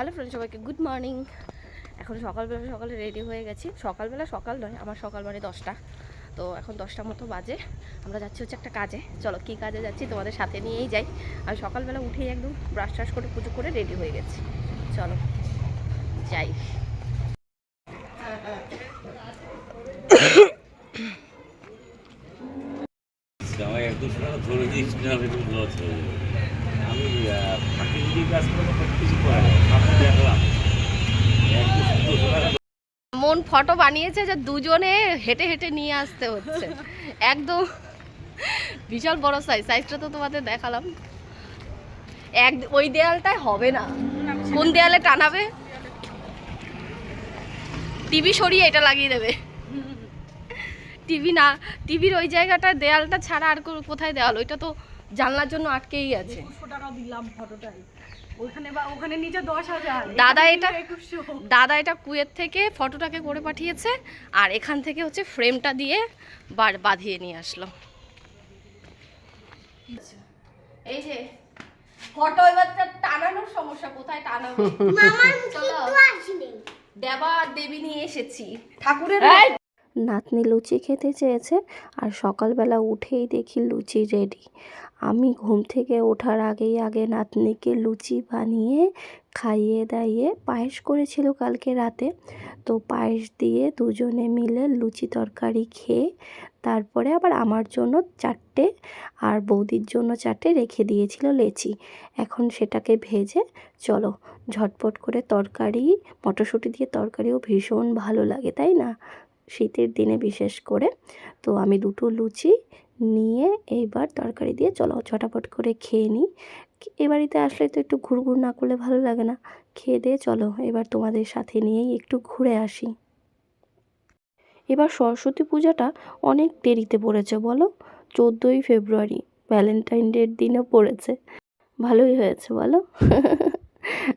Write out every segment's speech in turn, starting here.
Hello friend সবাইকে good morning এখন সকালবেলা সকালে রেডি হয়ে গেছি। সকালবেলা সকাল নয়, আমার সকাল মানে দশটা। তো এখন দশটা মতো বাজে। আমরা যাচ্ছি হচ্ছে একটা কাজে। চলো, কী কাজে যাচ্ছি তোমাদের সাথে নিয়েই যাই। আমি সকালবেলা উঠেই একদম ব্রাশ ট্রাশ করে পুজো করে রেডি হয়ে গেছি। চলো, যাই। আমি ফাঁকি কাজ করব সব কিছু করে দেবো ফাঁকি দেখলাম এক দুশো দুশো টাকা মন ফটো বানিয়েছে যে দুজনে হেঁটে হেঁটে নিয়ে আসতে হচ্ছে। একদম বিশাল বড় সাইজ সাইজটা তো তোমাদের দেখালাম। এক, ওই দেয়ালটায় হবে না। কোন দেয়ালে টানাবে? টিভি সরিয়ে এটা লাগিয়ে দেবে। টিভি না, টিভির ওই জায়গাটা, দেয়ালটা ছাড়া আর কোথায় দেওয়াল ওইটা তো জানলার জন্য আটকেই আছে। টাকা দিলাম ওখানে বা ওখানে নিচে দশ হাজার। দাদা এটা দাদা এটা কুয়েত থেকে ফটোটাকে করে পাঠিয়েছে আর এখান থেকে হচ্ছে ফ্রেমটা দিয়ে বার বাঁধিয়ে নিয়ে আসলো। এই যে ফটো এবার টানানোর সমস্যা কোথায় টানাবো। দেবা দেবী নিয়ে এসেছি। ঠাকুরের নাতনি লুচি খেতে চেয়েছে আর সকালবেলা উঠেই দেখি লুচি রেডি আমি ঘুম থেকে ওঠার আগেই আগে নাতনিকে লুচি বানিয়ে খাইয়ে দাইয়ে পায়েস করেছিল কালকে রাতে। তো পায়েস দিয়ে দুজনে মিলে লুচি তরকারি খেয়ে তারপরে আবার আমার জন্য চারটে আর বৌদির জন্য চারটে রেখে দিয়েছিল লেচি। এখন সেটাকে ভেজে চলো, ঝটপট করে তরকারি, মটরশুঁটি দিয়ে তরকারিও ভীষণ ভালো লাগে, তাই না? শীতের দিনে বিশেষ করে। তো আমি দুটো লুচি নিয়ে এইবার তরকারি দিয়ে চলো ঝটাপট করে খেয়ে নিই। এ বাড়িতে আসলে তো একটু ঘুরঘুর না করলে ভালো লাগে না। খেয়ে দিয়ে চলো এবার তোমাদের সাথে নিয়েই একটু ঘুরে আসি। এবার সরস্বতী পূজাটা অনেক দেরিতে পড়েছে বলো? চোদ্দোই ফেব্রুয়ারি ভ্যালেন্টাইন ডের দিনও পড়েছে। ভালোই হয়েছে বলো?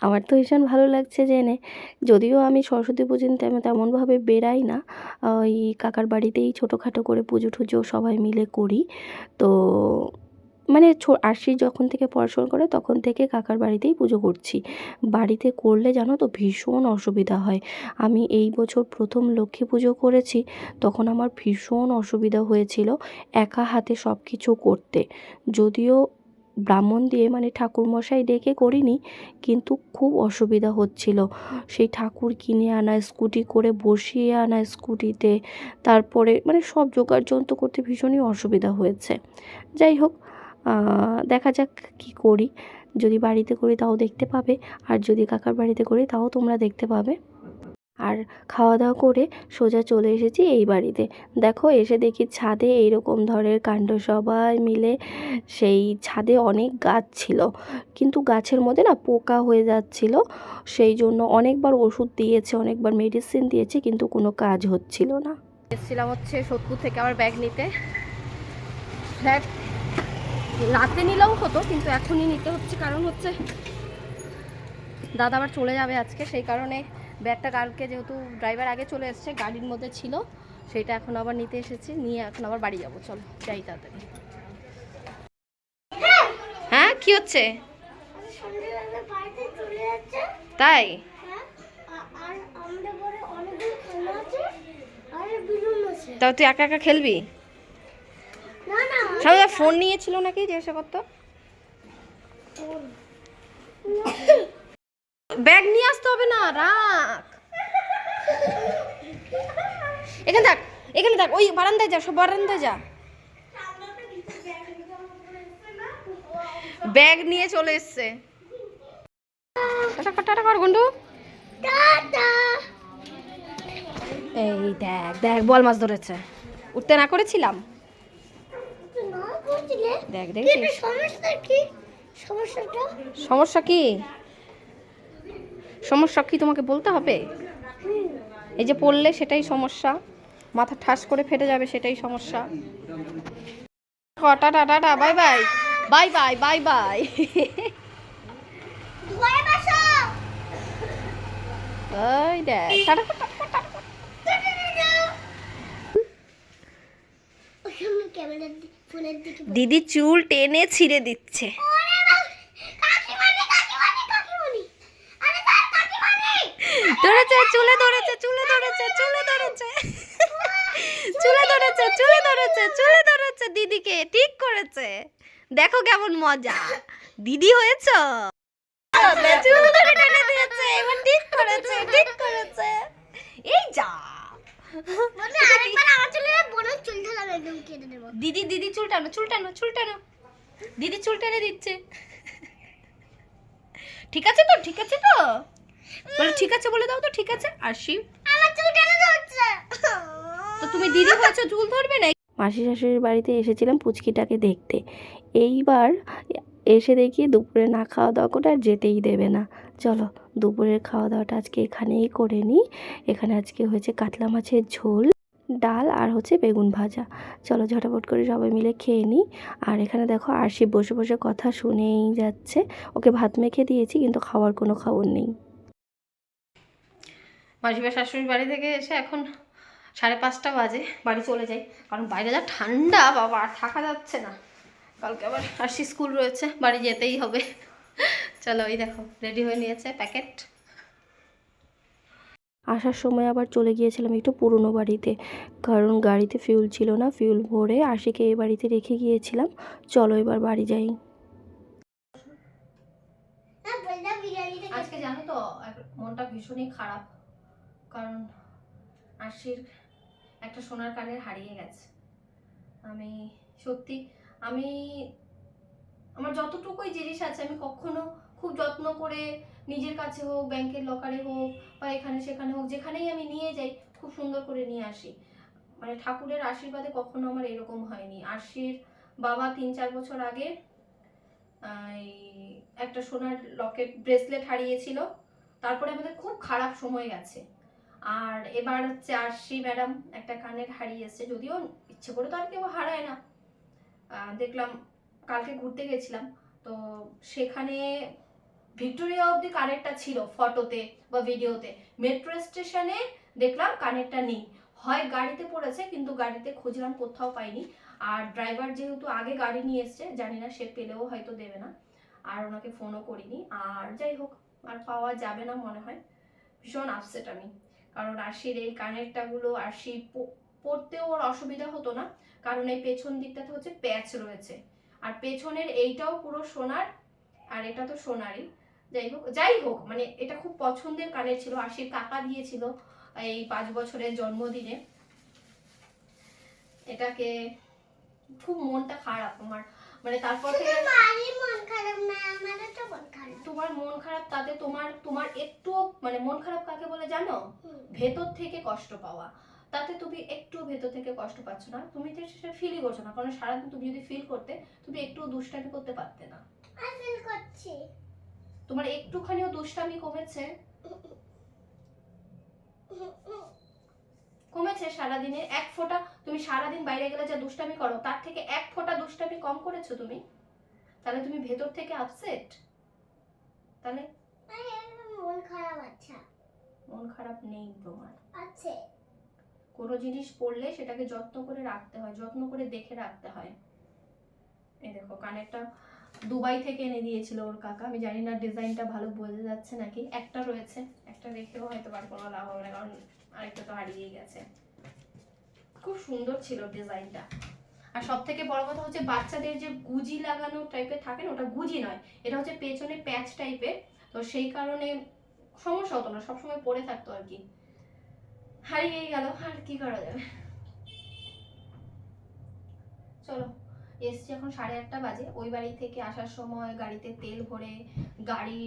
আমার তো ভীষণ ভালো লাগছে জেনে। যদিও আমি সরস্বতী পুজো আমি তেমনভাবে বেরাই না। ওই কাকার বাড়িতেই ছোটোখাটো করে পুজো টুজো সবাই মিলে করি। তো মানে আরশি যখন থেকে পড়াশোনা করে তখন থেকে কাকার বাড়িতেই পুজো করছি। বাড়িতে করলে জানো তো ভীষণ অসুবিধা হয়। আমি এই বছর প্রথম লক্ষ্মী পুজো করেছি, তখন আমার ভীষণ অসুবিধা হয়েছিল একা হাতে সব কিছু করতে। যদিও ব্রাহ্মণ দিয়ে মানে ঠাকুরমশাই ডেকে করিনি, কিন্তু খুব অসুবিধা হচ্ছিল। সেই ঠাকুর কিনে আনা, স্কুটি করে বসিয়ে আনা স্কুটিতে, তারপরে মানে সব জোগাড় যন্ত্র করতে ভীষণই অসুবিধা হয়েছে। যাই হোক দেখা যাক কি করি। যদি বাড়িতে করি তাও দেখতে পাবে, আর যদি কাকার বাড়িতে করি তাও তোমরা দেখতে পাবে। আর খাওয়া দাওয়া করে সোজা চলে এসেছি এই বাড়িতে। দেখো, এসে দেখি ছাদে এইরকম ধরনের কাণ্ড সবাই মিলে সেই ছাদে অনেক গাছ ছিল। কিন্তু গাছের মধ্যে না পোকা হয়ে যাচ্ছিল, সেই জন্য অনেকবার ওষুধ দিয়েছে, অনেকবার মেডিসিন দিয়েছে, কিন্তু কোনো কাজ হচ্ছিল না। এসেছিলাম হচ্ছে সোদপুর থেকে আবার ব্যাগ নিতে। ফ্ল্যাট রাতে নিলেও হতো, কিন্তু এখনই নিতে হচ্ছে। কারণ হচ্ছে দাদা আবার চলে যাবে আজকে, সেই কারণে ব্যাগটা কালকে যেহেতু ড্রাইভার আগে চলে এসেছে গাড়ির মধ্যে ছিল সেটা এখন আবার নিতে এসেছি নিয়ে এখন আবার বাড়ি যাব চলো যাই তাড়াতাড়ি। হ্যাঁ কি হচ্ছে? তাই? হ্যাঁ তাও তুই একা একা খেলবি? সবাই ফোন নিয়েছিল নাকি জিজ্ঞাসা করতো? ব্যাগ নিয়ে আসতে হবে না রাখ। এখানে থাক এখানে থাক ওই বারান্দায় যা সব বারান্দায় যা। ব্যাগ নিয়ে চলে এসছে। টাটা কর, গুন্ডু। এই দেখ দেখ বল মাছ ধরেছে। উঠতে না করেছিলাম? দেখ দেখছিস? সমস্যা কি? সমস্যা কি তোমাকে বলতে হবে? এই যে পড়লে সেটাই সমস্যা মাথা ঠাস করে ফেটে যাবে সেটাই সমস্যা। Tata tata bye bye bye bye bye bye ওই দেখ টাটা দিদি চুল টেনে ছিঁড়ে দিচ্ছে ওরে বাবা, কাকিমানি কাকিমানি কাকিমানি আরে তাড়াতাড়ি ধরেছে চুলে ধরেছে চুলে ধরেছে চুলে ধরেছে চুলে ধরেছে চুলে ধরেছে দিদিকে ঠিক করেছে। দেখো কেমন মজা। দিদি হয়েছ? চুল ধরে টেনে দিয়েছে এবার ঠিক করেছে করেছে। এই যা। দিদি দিদি চুল টানো চুল টানো চুল টানো। দিদি চুল টেনে দিচ্ছে। ঠিক আছে তো ঠিক আছে তো? বলো ঠিক আছে বলে দাও তো ঠিক আছে। আর শিব? আমার চুল টেনে ধরছে? তো তুমি দিদি হয়েছো চুল ধরবে না মাসি শাশুড়ির বাড়িতে এসেছিলাম পুচকিটাকে দেখতে। এইবার এসে দেখি দুপুরে না খাওয়া দাওয়া করে আর যেতেই দেবে না। চলো, দুপুরের খাওয়া দাওয়াটা আজকে এখানেই করে নিই। এখানে আজকে হয়েছে কাতলা মাছের ঝোল, ডাল আর হচ্ছে বেগুন ভাজা। চলো, ঝটাপট করে সবাই মিলে খেয়ে নিই। আর এখানে দেখো আরশি বসে বসে কথা শুনেই যাচ্ছে। ওকে ভাত মেখে দিয়েছি, কিন্তু খাওয়ার কোনো খাবার নেই। মাসিমা শাশুড়ির বাড়ি থেকে এসে এখন সাড়ে পাঁচটা বাজে বাড়ি চলে যাই। কারণ বাইরে যা ঠান্ডা বাবা আর থাকা যাচ্ছে না। কালকে আবার আসি স্কুল রয়েছে বাড়ি যেতেই হবে। চলো ওই দেখো রেডি হয়ে নিয়েছে প্যাকেট। আসার সময় আবার চলে গিয়েছিলাম একটু পুরনো বাড়িতে কারণ গাড়িতে ফিউল ছিল না ফিউল ভরে আশিকে এই বাড়িতে রেখে গিয়েছিলাম। চলো এবার বাড়ি যাই। আজকে জানো তো মনটা ভীষণই খারাপ। কারণ আশির একটা সোনার কানের হারিয়ে গেছে। আমি সত্যি, আমি, আমার যতটুকুই জিনিস আছে, আমি কখনো খুব যত্ন করে নিজের কাছে হোক, ব্যাংকের লকারে হোক বা এখানে সেখানে হোক, যেখানেই আমি নিয়ে যাই, খুব সুন্দর করে নিয়ে আসি। মানে ঠাকুরের আশীর্বাদে কখনো আমার এরকম হয়নি। আশির বাবা তিন চার বছর আগে একটা সোনার লকেট ব্রেসলেট হারিয়েছিল। তারপরে আমাদের খুব খারাপ সময় গেছে। আর এবার হচ্ছে আরশি ম্যাডাম একটা কানের হারিয়েছে যদিও ইচ্ছে করে তো আর কেউ হারায় না। দেখলাম কালকে ঘুরতে গেছিলাম, তো সেখানে ভিক্টোরিয়া অবধি কানেরটা ছিল ফটোতে বা ভিডিওতে। মেট্রো স্টেশনে দেখলাম কানেরটা নেই। হয় গাড়িতে পড়েছে, কিন্তু গাড়িতে খুঁজলাম কোথাও পাইনি। আর ড্রাইভার যেহেতু আগে গাড়ি নিয়ে এসছে, জানি না সে পেলেও হয়তো দেবে না। আর ওনাকে ফোনও করিনি। আর যাই হোক, আর পাওয়া যাবে না মনে হয়। ভীষণ আপসেট আমি। কারণ আরশির এই কানেরটাগুলো আরশি প- পরতেও ওর অসুবিধা হতো না। কারণ এই পেছন দিকটাতে হচ্ছে প্যাচ রয়েছে। আর পেছনের এইটাও পুরো সোনার, আর এটা তো সোনারই। যাই হোক যাই হোক মানে এটা খুব পছন্দের কানের ছিল। আশির কাকা দিয়েছিল এই পাঁচ বছরের জন্মদিনে। এটাকে খুব মনটা খারাপ। আমার মানে তারপর থেকে মন খারাপ না আমারও তো মন খারাপ। তোমার মন খারাপ তাতে তোমার তোমার একটু মানে মন খারাপ কাকে বলে জানো? ভেতর থেকে কষ্ট পাওয়া। তাতে তুমি একটু ভেতর থেকে কষ্ট পাচ্ছ না। তুমি তো সেটা ফিলই করছ না কারণ সারাদিন তুমি যদি ফিল করতে তুমি একটু দুষ্টামি করতে পারতে না। ফিল করছি। তোমার একটুখানিও দুষ্টামি কমেছে? কমেছে সারাদিনে এক ফোঁটা তুমি সারাদিন বাইরে গেলে যা দুষ্টামি করো তার থেকে এক ফোঁটা দুষ্টামি কম করেছ তুমি? তাহলে তুমি ভেতর থেকে আপসেট তাহলে? মন খারাপ আচ্ছা মন খারাপ নেই তোমার। আছে। কোনো জিনিস পড়লে সেটাকে যত্ন করে রাখতে হয় যত্ন করে দেখে রাখতে হয়। এই দেখো কানেরটা দুবাই থেকে এনে দিয়েছিল ওর কাকা। আমি জানি না ডিজাইনটা ভালো বোঝা যাচ্ছে নাকি। একটা রয়েছে একটা রেখেও হয়তো আর কোনো লাভ হবে না কারণ আরেকটা তো হারিয়ে গেছে। খুব সুন্দর ছিল ডিজাইনটা। আর সব থেকে বড় কথা হচ্ছে বাচ্চাদের যে গুজি লাগানো টাইপের থাকে না, ওটা গুজি নয়, এটা হচ্ছে পেছনে প্যাচ টাইপের তো সেই কারণে সমস্যা হতো না, সবসময় পরে থাকতো আর কি। হারিয়েই গেল, আর কি করা যাবে? চলো, এসছি এখন সাড়ে আটটা বাজে। ওই বাড়ি থেকে আসার সময় গাড়িতে তেল ভরে গাড়ি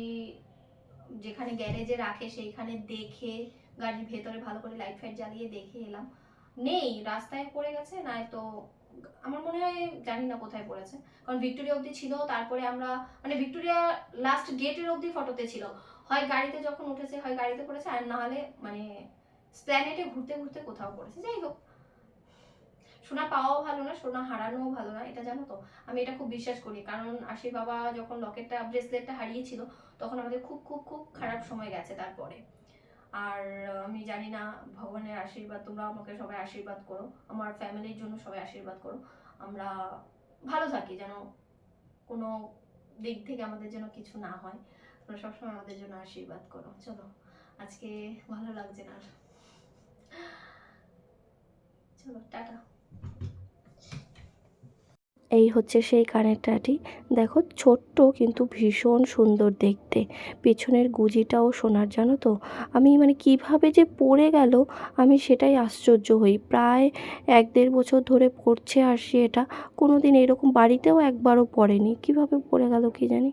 যেখানে গ্যারেজে রাখে সেইখানে দেখে গাড়ির ভেতরে ভালো করে লাইট ফাইট জ্বালিয়ে দেখে এলাম। নেই, রাস্তায় পড়ে গেছে না তো আমার মনে হয় জানি না কোথায় পড়েছে। কারণ ভিক্টোরিয়া অবধি ছিল, তারপরে আমরা মানে ভিক্টোরিয়া লাস্ট গেটের অবধি ফটোতে ছিল। হয় গাড়িতে যখন উঠেছে, হয় গাড়িতে পড়েছে, আর না হলে মানে স্প্ল্যানেটে ঘুরতে ঘুরতে কোথাও পড়েছে। যাই হোক, সোনা পাওয়াও ভালো না, সোনা হারানোও ভালো না, এটা জানো তো? আমি এটা খুব বিশ্বাস করি। কারণ আশির বাবা যখন লকেটটা ব্রেসলেটটা হারিয়েছিল, তখন আমাদের খুব খুব খুব খারাপ সময় গেছে তারপরে। আর আমি জানি না, ভগবানের আশীর্বাদ, তোমরা আমাকে সবাই আশীর্বাদ করো। আমার ফ্যামিলির জন্য সবাই আশীর্বাদ করো। আমরা ভালো থাকি যেন কোনো দিক থেকে আমাদের যেন কিছু না হয়। তোমরা সবসময় আমাদের জন্য আশীর্বাদ করো। চলো, আজকে ভালো লাগছে না। চলো, টাটা। এই হচ্ছে সেই কানেরটাটি। দেখো, ছোট্ট কিন্তু ভীষণ সুন্দর দেখতে। পেছনের গুজিটাও সোনার, জানো তো? আমি মানে কীভাবে যে পড়ে গেল, আমি সেটাই আশ্চর্য হই। প্রায় এক দেড় বছর ধরে পড়ছে আসছি এটা। কোনো দিন এরকম বাড়িতেও একবারও পড়েনি। কীভাবে পড়ে গেল কি জানি?